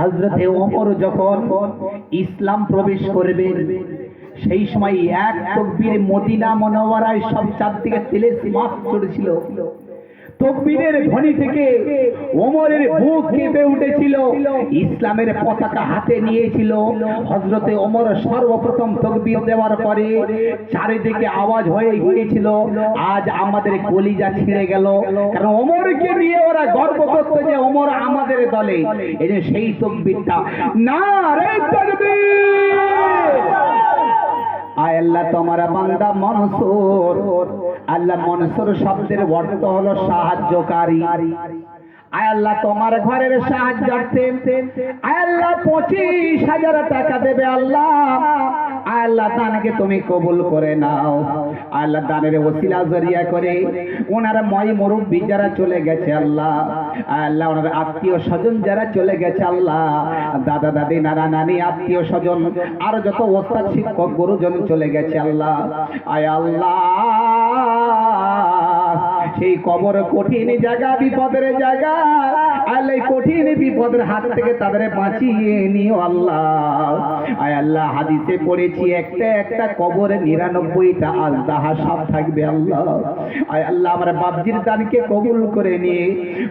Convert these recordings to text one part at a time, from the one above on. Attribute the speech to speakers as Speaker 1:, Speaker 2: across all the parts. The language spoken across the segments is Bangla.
Speaker 1: হজরতে ওমর যখন ইসলাম প্রবেশ করবে, সেই সময় এক তকবীর মদিনা মনোয়ারায় সব চারদিকে তেলের মাছ চড়েছিল। তকবীরের ধ্বনি থেকে ওমরের বুক কেঁপে উঠেছিল, ইসলামের পতাকা হাতে নিয়েছিল। হজরতে ওমর সর্বপ্রথম তকবীর দেওয়ার পরে চারিদিকে আওয়াজ হয়ে গিয়েছিল, আজ আমাদের কলিজা ছিঁড়ে গেল। কারণ ওমরকে নিয়ে ওরা গর্ব করতো যে ওমর আমাদের দলে, এই যে সেই তকবীরটা। না রে আয় আল্লাহ, তোমার বান্দা মনসুর। আল্লাহ, মনসুর শব্দের অর্থ হলো সাহায্যকারী। আয় আল্লাহ, তোমার ঘরের সাহায্যার্থে আয় আল্লাহ, পঁচিশ হাজার টাকা দেবে আল্লাহ। আয় আল্লাহ, দানকে তুমি কবুল করে নাও। আয় আল্লাহ, দানের ওসিলা জরিয়া করে। ওনার ময় মুরব্বী যারা চলে গেছে আল্লাহ। আল্লাহ ওনার আত্মীয় স্বজন যারা চলে গেছে, আল্লাহ। দাদা, দাদি, নানা, নানি, আত্মীয় স্বজন, আর যত ওস্তাদ, শিক্ষক, গুরুজন চলে গেছে, আল্লাহ। আয় আল্লাহ। সেই কবর কঠিন জায়গা, বিপদের জায়গা, আল্লাহ কঠিন বিপদের হাত থেকে তাদের বাঁচিয়ে নিও, আল্লাহ। আল্লাহ হাদিসে পড়েছি, একটা একটা কবরে নিরানব্বইটা আজদাহা সাপ থাকবে আল্লাহ। আয় আল্লাহ, আমার বাবজির দানকে কবুল করে নিয়ে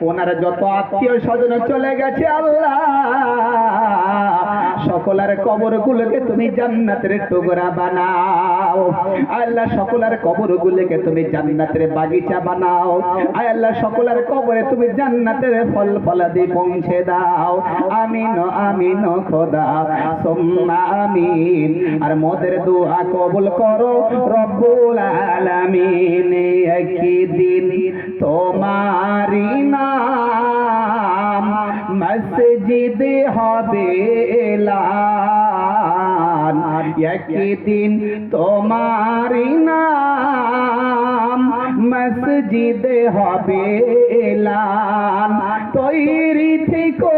Speaker 1: ওনারা যত আত্মীয় স্বজন চলে গেছে আল্লাহ। সকলের কবরগুলোকে তুমি জান্নাতের টুকরা বানাও। আল্লাহ সকলের কবরগুলোকে তুমি জান্নাতের বাগিচা বানাও। আল্লাহ সকলের কবরে তুমি জান্নাতের ফল ফলাদি পৌঁছে দাও। আমিন আমিন, খোদা, সোম্মা, আমিন। আর মোদের দোয়া কবুল করো রব্বুল আলামিন। একদিন তোমারি নাম মসজিদ হবে একদিন তোমারি নাম মসজিদ হবে এলান। তৈরি থেকো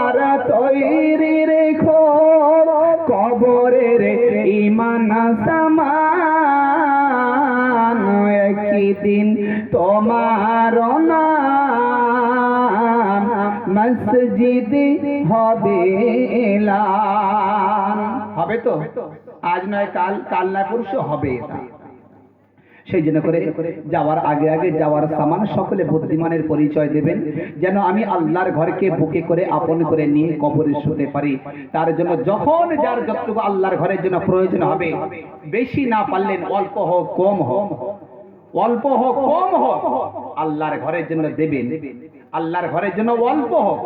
Speaker 1: আর তৈরি রেখো। কবরের ইমান সামান। একদিন তোমার নাম মসজিদ হবে এলান। তো আজ নয়, কাল কাল নয়, পরশু হবে এটা। সেই জন্য করে যাওয়ার আগে আগে যাওয়ার সামান সকলে বুদ্ধিমানের পরিচয় দেবেন, যেন আমি আল্লাহর ঘরকে বুকে করে আপন করে নিয়ে কবরে শুতে পারি। তার জন্য যখন যার যতটুকু আল্লাহর ঘরের জন্য প্রয়োজন হবে, বেশি না পারলেন অল্প হোক, কম হোক, অল্প হোক, কম হোক, আল্লাহর ঘরের জন্য দেবেন। আল্লাহর ঘরের জন্য অল্প হোক।